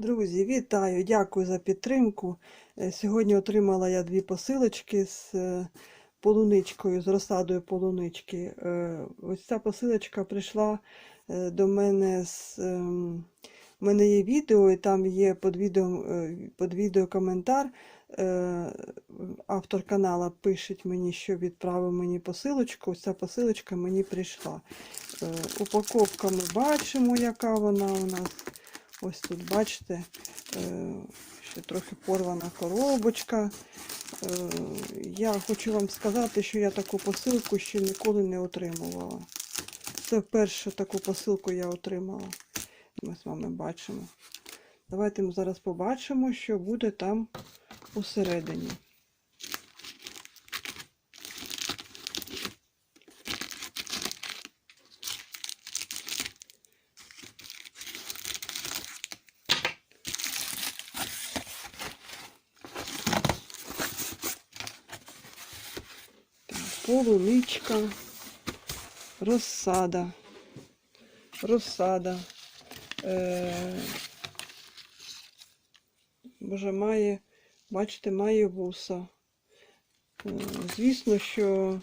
Друзі, вітаю! Дякую за підтримку. Е, Сьогодні отримала я дві посилочки з е, полуничкою, з розсадою полунички. Е, Ось ця посилочка прийшла до мене з. ем, У мене є відео, і там є під відео, під відео коментар. Автор канала пише мені, що відправив мені посилочку. Ось ця посилочка мені прийшла. Упаковка ми бачимо, яка вона у нас. Ось тут, бачите, е, ще трохи порвана коробочка. Е, Я хочу вам сказати, що я таку посилку ще ніколи не отримувала. Це вперше таку посилку я отримала. Ми з вами бачимо. Давайте ми зараз побачимо, що буде там усередині. Полуничка, розсада, розсада. Е, Боже, має, бачите, має вуса. Е, Звісно, що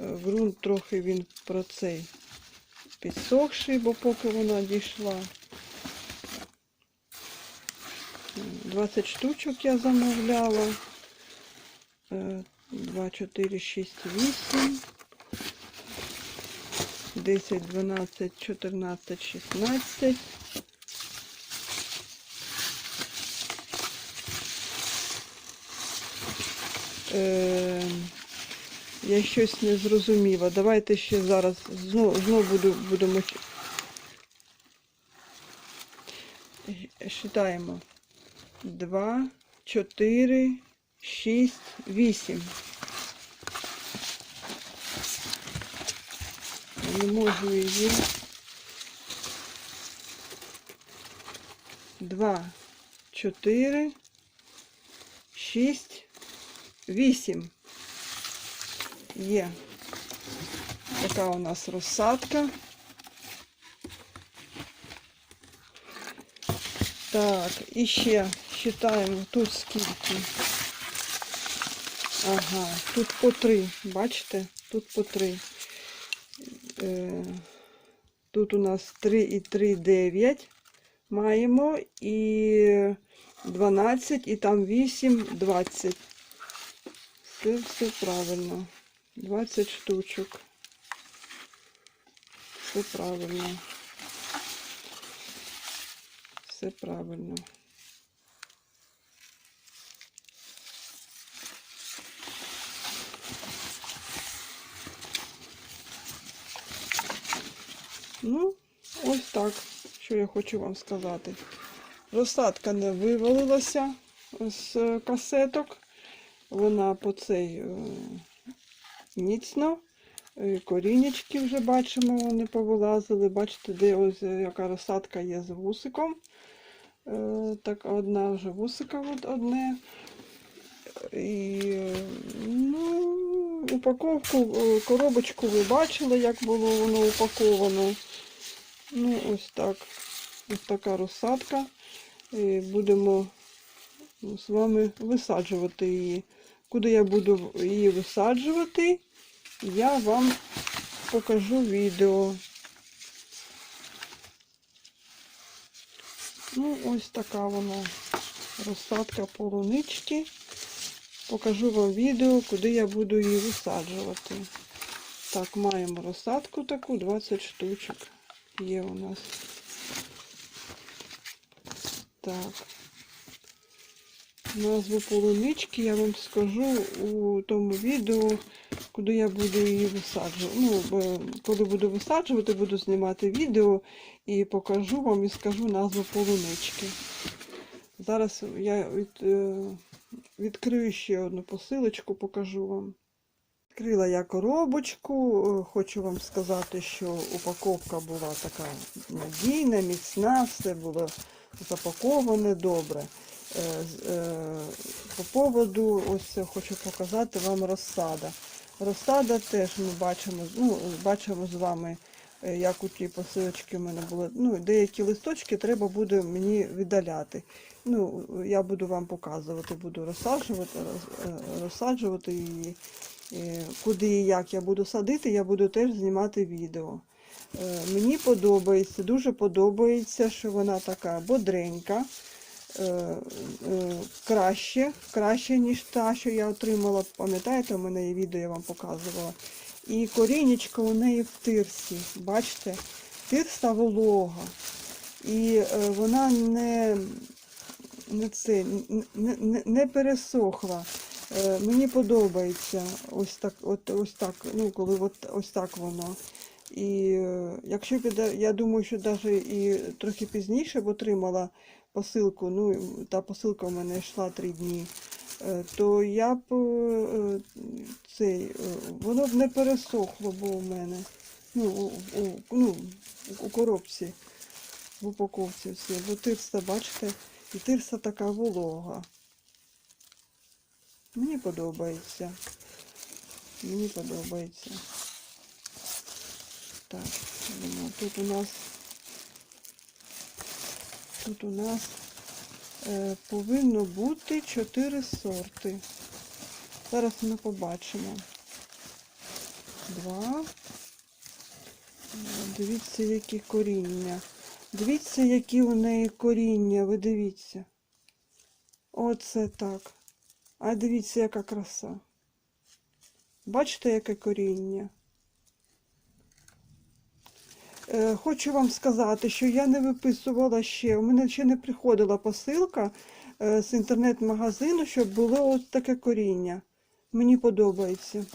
е, ґрунт трохи він про цей підсохший, бо поки вона дійшла. Е, 20 штучок я замовляла. Е, 2, 4, 6, 8, 10, 12, 14, 16. Е, я щось не зрозуміла. Давайте ще зараз знову знов буду, будемо Считаємо. 2, 4, 6, 8. Я не можу її. 2, 4, 6, 8. Є. Така у нас розсадка. Так, і ще считаємо тут скільки. Ага, тут по три, бачите? Тут по три. Е, Тут у нас 3 і 3, 9 маємо, і 12, і там 8, 20. Все, все правильно. 20 штучок. Все правильно. Все правильно. Ну, ось так, що я хочу вам сказати. Розсадка не вивалилася з касеток. Вона по цей е, міцно. Е, Корінечки вже бачимо, вони повилазили. Бачите, де ось е, яка розсадка є з вусиком. Так, одна вже вусика от одне. І, ну, упаковку, е, коробочку ви бачили, як було воно упаковано. Ну, ось так. Ось така розсадка. І будемо з вами висаджувати її. Куди я буду її висаджувати, я вам покажу відео. Ну, ось така вона розсадка полунички. Покажу вам відео, куди я буду її висаджувати. Так, маємо розсадку таку, 20 штучок є у нас. Так. Назву полунички я вам скажу у тому відео, куди я буду її висаджувати. Ну, коли буду висаджувати, буду знімати відео і покажу вам і скажу назву полунички. Зараз я від, е, відкрию ще одну посилочку, покажу вам. Відкрила я коробочку. Е, Хочу вам сказати, що упаковка була така надійна, міцна, все було запаковане добре. Е, е, По поводу, ось хочу показати вам розсада. Розсада теж ми бачимо, ну, бачимо з вами як у ті посилочки в мене були. Ну, деякі листочки треба буде мені віддаляти. Ну, я буду вам показувати, буду розсаджувати, роз- е, розсаджувати її. Е, Куди і як я буду садити, я буду теж знімати відео. Е, Мені подобається, дуже подобається, що вона така бодренька, е, е, краще, краще, ніж та, що я отримала. Пам'ятаєте, у мене є відео, я вам показувала. І корінечко у неї в тирсі. Бачите, тирса волога. І е, вона не, не, це, не, не, пересохла. Е, Мені подобається ось так, от, ось так, ну, коли от, ось так воно. І е, якщо піде, я думаю, що навіть і трохи пізніше б отримала посилку, ну та посилка в мене йшла три дні, то я б е, е, цей, е, воно б не пересохло, бо у мене. Ну, у, у, ну, у коробці, в упаковці всі. Бо тирса, бачите, і тирса така волога. Мені подобається. Мені подобається. Так, тут у нас тут у нас е, повинно бути чотири сорти. Зараз ми побачимо. Два. Е, Дивіться, які коріння. Дивіться, які у неї коріння, ви дивіться. Оце так. А дивіться, яка краса. Бачите, яке коріння? Е, Хочу вам сказати, що я не виписувала ще, у мене ще не приходила посилка е, з інтернет-магазину, щоб було от таке коріння. Мені подобається.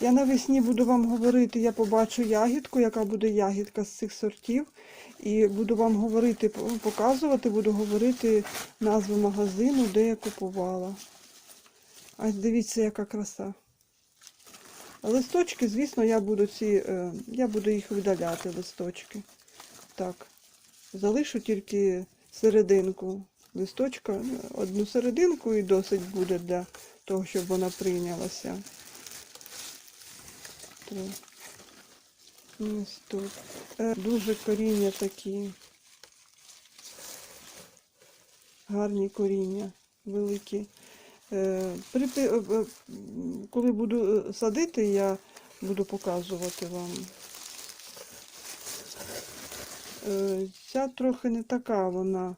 Я навесні буду вам говорити, я побачу ягідку, яка буде ягідка з цих сортів. І буду вам говорити, показувати, буду говорити назву магазину, де я купувала. А дивіться, яка краса. Листочки, звісно, я буду ці, е, я буду їх видаляти, листочки. Так. Залишу тільки серединку листочка, ну, одну серединку і досить буде для того, щоб вона прийнялася. Тут. Е, Дуже коріння такі. Гарні коріння, великі. Коли буду е, садити, я буду показувати вам. Е, Ця трохи не така вона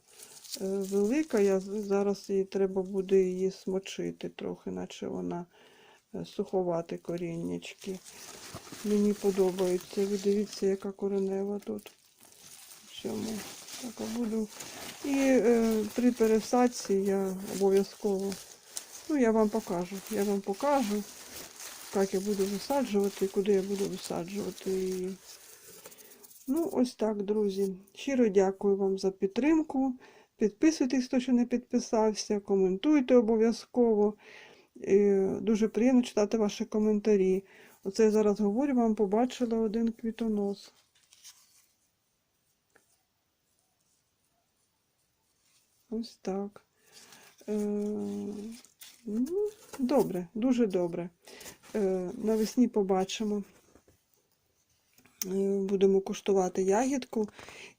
е, велика. Я зараз її треба буде її смочити трохи, наче вона е, суховати коріннячки. Мені подобається. Ви дивіться, яка коренева тут. В цьому. Так, буду. І е, при пересадці я обов'язково. Ну, я вам покажу. Я вам покажу, як я буду висаджувати куди я буду висаджувати її. Ну, ось так, друзі. Щиро дякую вам за підтримку. Підписуйтесь, хто ще не підписався, коментуйте обов'язково. Е, Дуже приємно читати ваші коментарі. Оце я зараз говорю, вам побачила один квітонос. Ось так. Ну, добре, дуже добре. Е, навесні побачимо. Е, Будемо куштувати ягідку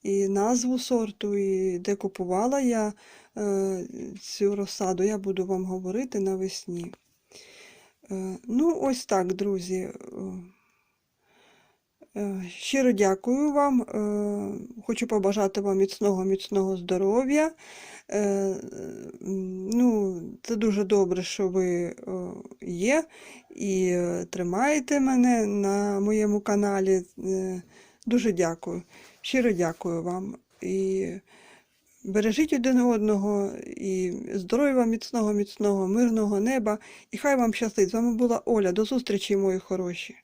і назву сорту, і де купувала я е, цю розсаду, я буду вам говорити навесні. Ну, ось так, друзі. Е, Щиро дякую вам. Е, Хочу побажати вам міцного, міцного здоров'я. Е, Ну, це дуже добре, що ви є і тримаєте мене на моєму каналі. Дуже дякую. Щиро дякую вам. І бережіть один одного, і здоров'я вам міцного, міцного, мирного неба. І хай вам щастить. З вами була Оля. До зустрічі, мої хороші.